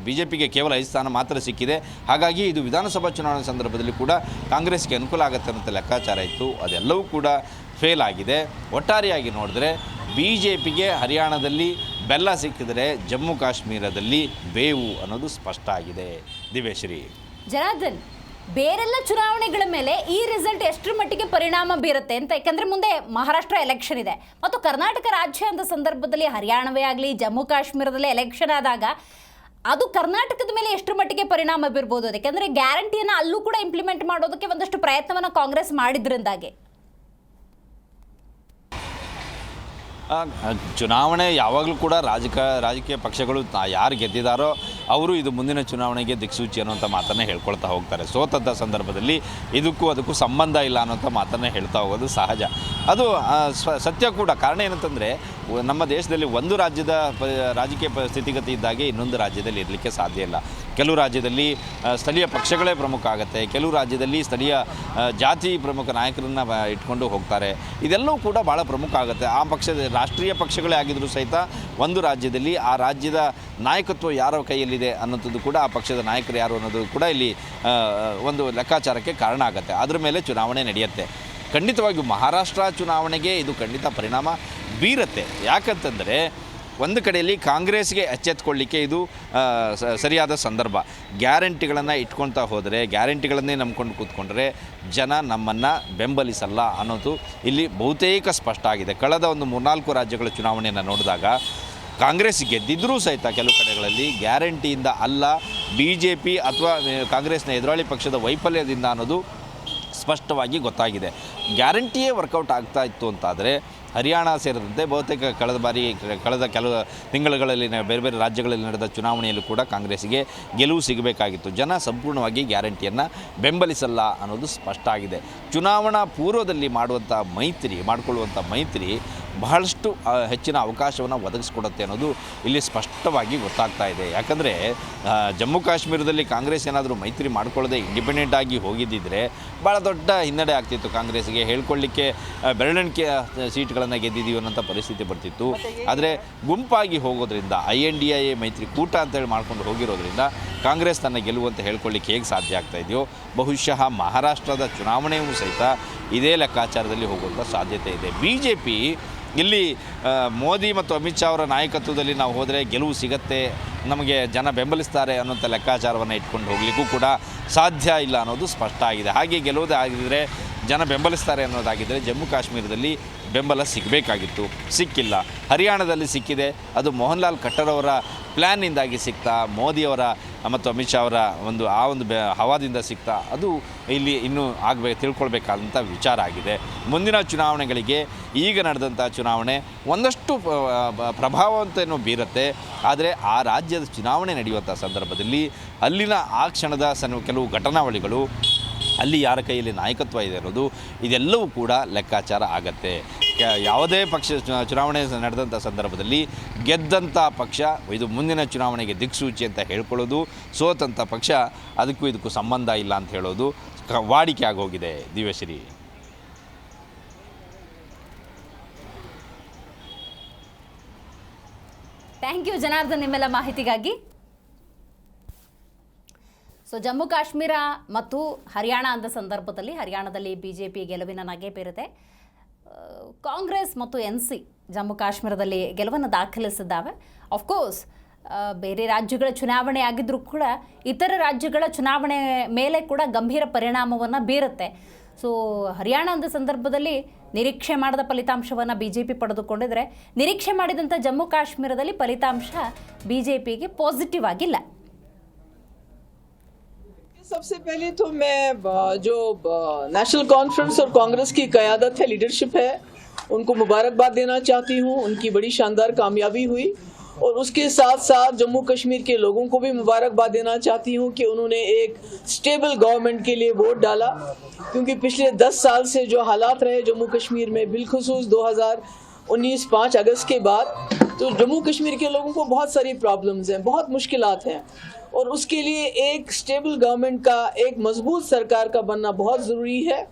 ಬಿ ಜೆ ಪಿಗೆ ಕೇವಲ ಐದು ಸ್ಥಾನ ಮಾತ್ರ ಸಿಕ್ಕಿದೆ. ಹಾಗಾಗಿ ಇದು ವಿಧಾನಸಭಾ ಚುನಾವಣೆ ಸಂದರ್ಭದಲ್ಲಿ ಕೂಡ ಕಾಂಗ್ರೆಸ್ಗೆ ಅನುಕೂಲ ಆಗುತ್ತೆ ಅನ್ನೋ ಲೆಕ್ಕಾಚಾರ ಇತ್ತು. ಅದೆಲ್ಲವೂ ಕೂಡ ಫೇಲ್ ಆಗಿದೆ. ಒಟ್ಟಾರೆಯಾಗಿ ನೋಡಿದ್ರೆ ಬಿ ಜೆ ಪಿಗೆ ಹರಿಯಾಣದಲ್ಲಿ ಬೆಲ್ಲ ಸಿಕ್ಕಿದರೆ ಜಮ್ಮು ಕಾಶ್ಮೀರದಲ್ಲಿ ಬೇವು ಅನ್ನೋದು ಸ್ಪಷ್ಟ ಆಗಿದೆ. ದಿವ್ಯಶ್ರೀ. ಜನಾರ್ದನ್, ಬೇರೆಲ್ಲ ಚುನಾವಣೆಗಳ ಮೇಲೆ ಈ ರಿಸಲ್ಟ್ ಎಷ್ಟರ ಮಟ್ಟಿಗೆ ಪರಿಣಾಮ ಬೀರುತ್ತೆ ಅಂತ, ಯಾಕಂದ್ರೆ ಮುಂದೆ ಮಹಾರಾಷ್ಟ್ರ ಎಲೆಕ್ಷನ್ ಇದೆ. ಮತ್ತು ಕರ್ನಾಟಕ ರಾಜ್ಯ ಅಂತ ಸಂದರ್ಭದಲ್ಲಿ ಹರಿಯಾಣವೇ ಆಗಲಿ, ಜಮ್ಮು ಕಾಶ್ಮೀರದಲ್ಲಿ ಎಲೆಕ್ಷನ್ ಆದಾಗ ಅದು ಕರ್ನಾಟಕದ ಮೇಲೆ ಎಷ್ಟರ ಮಟ್ಟಿಗೆ ಪರಿಣಾಮ ಬೀರ್ಬೋದು? ಯಾಕಂದ್ರೆ ಗ್ಯಾರಂಟಿಯನ್ನು ಅಲ್ಲೂ ಕೂಡ ಇಂಪ್ಲಿಮೆಂಟ್ ಮಾಡೋದಕ್ಕೆ ಒಂದಷ್ಟು ಪ್ರಯತ್ನವನ್ನು ಕಾಂಗ್ರೆಸ್ ಮಾಡಿದ್ರಿಂದಾಗೆ ಆ, ಚುನಾವಣೆ ಯಾವಾಗಲೂ ಕೂಡ ರಾಜಕ, ರಾಜಕೀಯ ಪಕ್ಷಗಳು ಯಾರು ಗೆದ್ದಿದ್ದಾರೋ ಅವರು ಇದು ಮುಂದಿನ ಚುನಾವಣೆಗೆ ದಿಕ್ಸೂಚಿ ಅನ್ನೋಂಥ ಮಾತನ್ನು ಹೇಳ್ಕೊಳ್ತಾ ಹೋಗ್ತಾರೆ. ಸೋತಂಥ ಸಂದರ್ಭದಲ್ಲಿ ಇದಕ್ಕೂ ಅದಕ್ಕೂ ಸಂಬಂಧ ಇಲ್ಲ ಅನ್ನೋಂಥ ಮಾತನ್ನು ಹೇಳ್ತಾ ಹೋಗೋದು ಸಹಜ. ಅದು ಸತ್ಯ ಕೂಡ. ಕಾರಣ ಏನಂತಂದರೆ, ನಮ್ಮ ದೇಶದಲ್ಲಿ ಒಂದು ರಾಜ್ಯದ ರಾಜಕೀಯ ಸ್ಥಿತಿಗತಿ ಇದ್ದಾಗೆ ಇನ್ನೊಂದು ರಾಜ್ಯದಲ್ಲಿ ಇರಲಿಕ್ಕೆ ಸಾಧ್ಯ ಇಲ್ಲ. ಕೆಲವು ರಾಜ್ಯದಲ್ಲಿ ಸ್ಥಳೀಯ ಪಕ್ಷಗಳೇ ಪ್ರಮುಖ ಆಗುತ್ತೆ. ಕೆಲವು ರಾಜ್ಯದಲ್ಲಿ ಸ್ಥಳೀಯ ಜಾತಿ ಪ್ರಮುಖ ನಾಯಕರನ್ನು ಇಟ್ಕೊಂಡು ಹೋಗ್ತಾರೆ. ಇದೆಲ್ಲವೂ ಕೂಡ ಭಾಳ ಪ್ರಮುಖ ಆಗುತ್ತೆ. ಆ ಪಕ್ಷದ ರಾಷ್ಟ್ರೀಯ ಪಕ್ಷಗಳೇ ಆಗಿದ್ದರೂ ಸಹಿತ ಒಂದು ರಾಜ್ಯದಲ್ಲಿ ಆ ರಾಜ್ಯದ ನಾಯಕತ್ವ ಯಾರ ಕೈಯಲ್ಲಿದೆ ಅನ್ನೋಂಥದ್ದು ಕೂಡ ಆ ಪಕ್ಷದ ನಾಯಕರು ಯಾರು ಅನ್ನೋದು ಕೂಡ ಇಲ್ಲಿ ಒಂದು ಲೆಕ್ಕಾಚಾರಕ್ಕೆ ಕಾರಣ ಆಗುತ್ತೆ. ಅದರ ಮೇಲೆ ಚುನಾವಣೆ ನಡೆಯುತ್ತೆ. ಖಂಡಿತವಾಗಿಯೂ ಮಹಾರಾಷ್ಟ್ರ ಚುನಾವಣೆಗೆ ಇದು ಖಂಡಿತ ಪರಿಣಾಮ ಬೀರುತ್ತೆ. ಯಾಕಂತಂದರೆ ಒಂದು ಕಡೆಯಲ್ಲಿ ಕಾಂಗ್ರೆಸ್ಗೆ ಎಚ್ಚೆತ್ಕೊಳ್ಳಿಕ್ಕೆ ಇದು ಸರಿಯಾದ ಸಂದರ್ಭ. ಗ್ಯಾರಂಟಿಗಳನ್ನು ಇಟ್ಕೊಳ್ತಾ ಹೋದರೆ, ಗ್ಯಾರಂಟಿಗಳನ್ನೇ ನಂಬ್ಕೊಂಡು ಕೂತ್ಕೊಂಡ್ರೆ ಜನ ನಮ್ಮನ್ನು ಬೆಂಬಲಿಸಲ್ಲ ಅನ್ನೋದು ಇಲ್ಲಿ ಬಹುತೇಕ ಸ್ಪಷ್ಟ ಆಗಿದೆ. ಕಳೆದ ಒಂದು ಮೂರ್ನಾಲ್ಕು ರಾಜ್ಯಗಳ ಚುನಾವಣೆಯನ್ನು ನೋಡಿದಾಗ ಕಾಂಗ್ರೆಸ್ ಗೆದ್ದಿದ್ದರೂ ಸಹಿತ ಕೆಲವು ಕಡೆಗಳಲ್ಲಿ ಗ್ಯಾರಂಟಿಯಿಂದ ಅಲ್ಲ ಬಿ ಜೆ ಪಿ ಅಥವಾ ಕಾಂಗ್ರೆಸ್ನ ಎದುರಾಳಿ ಪಕ್ಷದ ವೈಫಲ್ಯದಿಂದ ಅನ್ನೋದು ಸ್ಪಷ್ಟವಾಗಿ ಗೊತ್ತಾಗಿದೆ. ಗ್ಯಾರಂಟಿಯೇ ವರ್ಕೌಟ್ ಆಗ್ತಾ ಇತ್ತು ಅಂತಾದರೆ ಹರಿಯಾಣ ಸೇರಿದಂತೆ ಬಹುತೇಕ ಕಳೆದ ಬಾರಿ, ಕಳೆದ ಕೆಲವು ತಿಂಗಳುಗಳಲ್ಲಿ ಬೇರೆ ಬೇರೆ ರಾಜ್ಯಗಳಲ್ಲಿ ನಡೆದ ಚುನಾವಣೆಯಲ್ಲೂ ಕೂಡ ಕಾಂಗ್ರೆಸ್ಗೆ ಗೆಲುವು ಸಿಗಬೇಕಾಗಿತ್ತು. ಜನ ಸಂಪೂರ್ಣವಾಗಿ ಗ್ಯಾರಂಟಿಯನ್ನು ಬೆಂಬಲಿಸಲ್ಲ ಅನ್ನೋದು ಸ್ಪಷ್ಟ ಆಗಿದೆ. ಚುನಾವಣಾ ಪೂರ್ವದಲ್ಲಿ ಮಾಡುವಂಥ ಮೈತ್ರಿ ಮಾಡಿಕೊಳ್ಳುವಂಥ ಮೈತ್ರಿ ಬಹಳಷ್ಟು ಹೆಚ್ಚಿನ ಅವಕಾಶವನ್ನು ಒದಗಿಸ್ಕೊಡುತ್ತೆ ಅನ್ನೋದು ಇಲ್ಲಿ ಸ್ಪಷ್ಟವಾಗಿ ಗೊತ್ತಾಗ್ತಾ ಇದೆ. ಯಾಕಂದರೆ ಜಮ್ಮು ಕಾಶ್ಮೀರದಲ್ಲಿ ಕಾಂಗ್ರೆಸ್ ಏನಾದರೂ ಮೈತ್ರಿ ಮಾಡಿಕೊಳ್ಳದೆ ಇಂಡಿಪೆಂಡೆಂಟ್ ಆಗಿ ಹೋಗಿದ್ದಿದ್ರೆ ಭಾಳ ದೊಡ್ಡ ಹಿನ್ನಡೆ ಆಗ್ತಿತ್ತು ಕಾಂಗ್ರೆಸ್ಗೆ ಹೇಳ್ಕೊಳ್ಳಿಕ್ಕೆ ಆ, ಬೆರಳೆಣಿಕೆ ಸೀಟ್ಗಳನ್ನು ಗೆದ್ದಿದ್ದೀವಿ ಅನ್ನೋಂಥ ಪರಿಸ್ಥಿತಿ ಬರ್ತಿತ್ತು. ಆದರೆ ಗುಂಪಾಗಿ ಹೋಗೋದ್ರಿಂದ I N D I A ಮೈತ್ರಿ ಕೂಟ ಅಂತೇಳಿ ಮಾಡ್ಕೊಂಡು ಹೋಗಿರೋದ್ರಿಂದ ಕಾಂಗ್ರೆಸ್ ತನ್ನ ಗೆಲುವು ಅಂತ ಹೇಳ್ಕೊಳ್ಳಿಕ್ಕೆ ಹೇಗೆ ಸಾಧ್ಯ ಆಗ್ತಾ ಇದೆಯೋ ಬಹುಶಃ ಮಹಾರಾಷ್ಟ್ರದ ಚುನಾವಣೆಯೂ ಸಹಿತ ಇದೇ ಲೆಕ್ಕಾಚಾರದಲ್ಲಿ ಹೋಗುವಂಥ ಸಾಧ್ಯತೆ ಇದೆ. ಬಿ ಜೆ ಪಿ ಇಲ್ಲಿ ಮೋದಿ ಮತ್ತು ಅಮಿತ್ ಶಾ ಅವರ ನಾಯಕತ್ವದಲ್ಲಿ ನಾವು ಹೋದರೆ ಗೆಲುವು ಸಿಗತ್ತೆ ನಮಗೆ ಜನ ಬೆಂಬಲಿಸ್ತಾರೆ ಅನ್ನೋಂಥ ಲೆಕ್ಕಾಚಾರವನ್ನು ಇಟ್ಕೊಂಡು ಹೋಗಲಿಕ್ಕೂ ಕೂಡ ಸಾಧ್ಯ ಇಲ್ಲ ಅನ್ನೋದು ಸ್ಪಷ್ಟ ಆಗಿದೆ. ಹಾಗೆ ಗೆಲ್ಲುವುದೇ ಆಗಿದ್ದರೆ ಜನ ಬೆಂಬಲಿಸ್ತಾರೆ ಅನ್ನೋದಾಗಿದ್ದರೆ ಜಮ್ಮು ಕಾಶ್ಮೀರದಲ್ಲಿ ಬೆಂಬಲ ಸಿಗಬೇಕಾಗಿತ್ತು. ಸಿಕ್ಕಿಲ್ಲ. ಹರಿಯಾಣದಲ್ಲಿ ಸಿಕ್ಕಿದೆ. ಅದು ಮೋಹನ್ಲಾಲ್ ಖಟ್ಟರ್ ಅವರ ಪ್ಲ್ಯಾನ್ನಿಂದಾಗಿ ಸಿಗ್ತಾ ಮೋದಿಯವರ ಮತ್ತು ಅಮಿತ್ ಶಾ ಅವರ ಒಂದು, ಆ ಒಂದು ಬೆ, ಹವಾದಿಂದ ಸಿಗ್ತಾ ಅದು ಇಲ್ಲಿ ಇನ್ನೂ ಆಗಬೇಕು ತಿಳ್ಕೊಳ್ಬೇಕಾದಂಥ ವಿಚಾರ ಆಗಿದೆ. ಮುಂದಿನ ಚುನಾವಣೆಗಳಿಗೆ ಈಗ ನಡೆದಂಥ ಚುನಾವಣೆ ಒಂದಷ್ಟು ಪ್ರಭಾವವಂತೆಯೂ ಬೀರುತ್ತೆ. ಆದರೆ ಆ ರಾಜ್ಯದ ಚುನಾವಣೆ ನಡೆಯುವಂಥ ಸಂದರ್ಭದಲ್ಲಿ ಅಲ್ಲಿನ ಆ ಕ್ಷಣದ ಸನ್, ಕೆಲವು ಘಟನಾವಳಿಗಳು ಅಲ್ಲಿ ಯಾರ ಕೈಯಲ್ಲಿ ನಾಯಕತ್ವ ಇದೆ ಅನ್ನೋದು ಇದೆಲ್ಲವೂ ಕೂಡ ಲೆಕ್ಕಾಚಾರ ಆಗತ್ತೆ. ಯಾವುದೇ ಪಕ್ಷ ಚುನಾವಣೆ ನಡೆದಂಥ ಸಂದರ್ಭದಲ್ಲಿ ಗೆದ್ದಂಥ ಪಕ್ಷ, ಇದು ಮುಂದಿನ ಚುನಾವಣೆಗೆ ದಿಕ್ಸೂಚಿ ಅಂತ ಹೇಳ್ಕೊಳ್ಳೋದು ಸೋತಂಥ ಪಕ್ಷ ಅದಕ್ಕೂ ಇದಕ್ಕೂ ಸಂಬಂಧ ಇಲ್ಲ ಅಂತ ಹೇಳೋದು ವಾಡಿಕೆ ಆಗೋಗಿದೆ. ದಿವ್ಯಶ್ರೀ. ಥ್ಯಾಂಕ್ ಯು ಜನಾರ್ದನ್, ನಿಮ್ಮೆಲ್ಲ ಮಾಹಿತಿಗಾಗಿ. ಸೊ ಜಮ್ಮು ಕಾಶ್ಮೀರ ಮತ್ತು ಹರಿಯಾಣ ಅಂದ ಸಂದರ್ಭದಲ್ಲಿ ಹರಿಯಾಣದಲ್ಲಿ ಬಿ ಜೆ ಪಿ ಗೆಲುವಿನ ನಗೆ ಬೀರುತ್ತೆ ಕಾಂಗ್ರೆಸ್ ಮತ್ತು ಎನ್ ಸಿ ಜಮ್ಮು ಕಾಶ್ಮೀರದಲ್ಲಿ ಗೆಲುವನ್ನು ದಾಖಲಿಸಿದ್ದಾವೆ. ಅಫ್ಕೋರ್ಸ್ ಬೇರೆ ರಾಜ್ಯಗಳ ಚುನಾವಣೆ ಆಗಿದ್ದರೂ ಕೂಡ ಇತರ ರಾಜ್ಯಗಳ ಚುನಾವಣೆ ಮೇಲೆ ಕೂಡ ಗಂಭೀರ ಪರಿಣಾಮವನ್ನು ಬೀರುತ್ತೆ. ಸೊ ಹರಿಯಾಣ ಅಂದ ಸಂದರ್ಭದಲ್ಲಿ ನಿರೀಕ್ಷೆ ಮಾಡದ ಫಲಿತಾಂಶವನ್ನು ಬಿ ಜೆ ಪಿ ಪಡೆದುಕೊಂಡಿದ್ರೆ, ನಿರೀಕ್ಷೆ ಮಾಡಿದಂಥ ಜಮ್ಮು ಕಾಶ್ಮೀರದಲ್ಲಿ ಫಲಿತಾಂಶ ಬಿ ಜೆ ಪಿಗೆ ಪಾಸಿಟಿವ್ ಆಗಿಲ್ಲ. सबसे पहले तो मैं जो नेशनल कॉन्फ्रेंस और कांग्रेस की क्यादत है लीडरशिप है, उनको मुबारकबाद देना चाहती हूँ। उनकी बड़ी शानदार कामयाबी हुई। और उसके साथ साथ जम्मू कश्मीर के लोगों को भी मुबारकबाद देना चाहती हूँ कि उन्होंने एक स्टेबल गवर्नमेंट के लिए वोट डाला। क्योंकि पिछले 10 साल से जो हालात रहे जम्मू कश्मीर में, बिलखसूस 2019 5 अगस्त के बाद तो जम्मू कश्मीर के लोगों को बहुत सारी प्रॉब्लम्स हैं, बहुत मुश्किलात हैं। और उसके लिए एक स्टेबल गवर्नमेंट का, एक मज़बूत सरकार का बनना बहुत ज़रूरी है।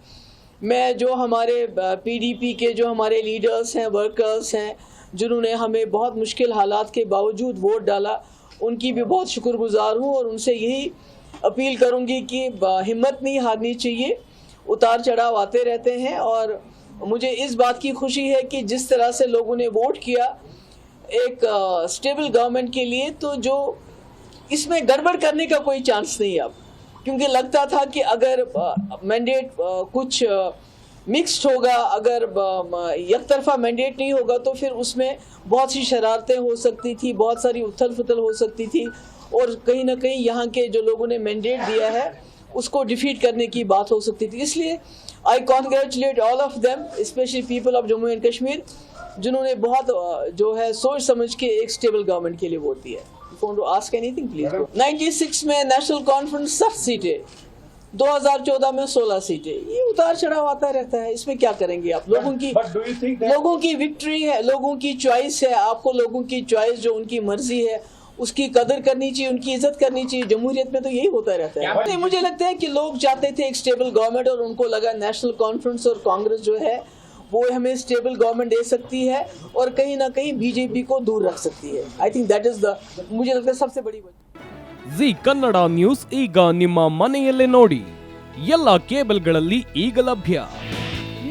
मैं जो हमारे पीडीपी के जो हमारे लीडर्स हैं वर्कर्स हैं, जिन्होंने हमें बहुत मुश्किल हालात के बावजूद वोट डाला, उनकी भी बहुत शुक्रगुजार हूँ और उनसे यही अपील करूँगी कि हिम्मत नहीं हारनी चाहिए। उतार चढ़ाव आते रहते हैं और मुझे इस बात की खुशी है कि जिस तरह से लोगों ने वोट किया एक स्टेबल गवर्नमेंट के लिए तो जो इसमें गड़बड़ करने का कोई चांस नहीं अब। क्योंकि लगता था कि अगर मैंडेट कुछ मिक्स्ड होगा, अगर एक तरफा मैंडेट नहीं होगा तो फिर उसमें बहुत सी शरारतें हो सकती थी, बहुत सारी उथल फुथल हो सकती थी, और कहीं ना कहीं यहाँ के जो लोगों ने मैंडेट दिया है उसको डिफीट करने की बात हो सकती थी। इसलिए I congratulate all of them specially people of Jammu and Kashmir जिन्होंने बहुत जो है सोच समझ के एक स्टेबल गवर्नमेंट के लिए वोट दिया टू आस्क एनीथिंग प्लीज़ 96 में नेशनल कॉन्फ्रेंस सात सीटें 2014 में 16 सीटें। ये उतार चढ़ाव आता रहता है। इसमें क्या करेंगे आप? लोगों की लोगों की विक्ट्री है लोगों की चॉइस है आपको लोगों की चॉइस जो उनकी मर्ज़ी है उसकी कदर करनी चाहिए उनकी इज्जत करनी चाहिए जमहूरियत में तो यही होता रहता है नहीं, मुझे लगता है कि लोग चाहते थे एक स्टेबल गवर्नमेंट और उनको लगा नेशनल कॉन्फ्रेंस और कांग्रेस जो है वो हमें स्टेबल गवर्नमेंट दे सकती है और कहीं ना कहीं बीजेपी को दूर रख सकती है I think that is the मुझे लगता है सबसे बड़ी वजह ಜಿ ಕನ್ನಡ ನ್ಯೂಸ್ ಈಗ ನಿಮ್ಮ ಮನೆಯಲ್ಲೇ ನೋಡಿ ಎಲ್ಲ ಕೇಬಲ್ಗಳಲ್ಲಿ ಈಗ ಲಭ್ಯ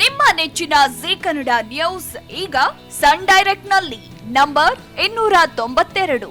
ನಿಮ್ಮ ನೆಚ್ಚಿನ ಜಿ ಕನ್ನಡ ನ್ಯೂಸ್ ಈಗ ಸನ್ ಡೈರೆಕ್ಟ್ ನಲ್ಲಿ ನಂಬರ್ ಇನ್ನೂರ ತೊಂಬತ್ತೆರಡು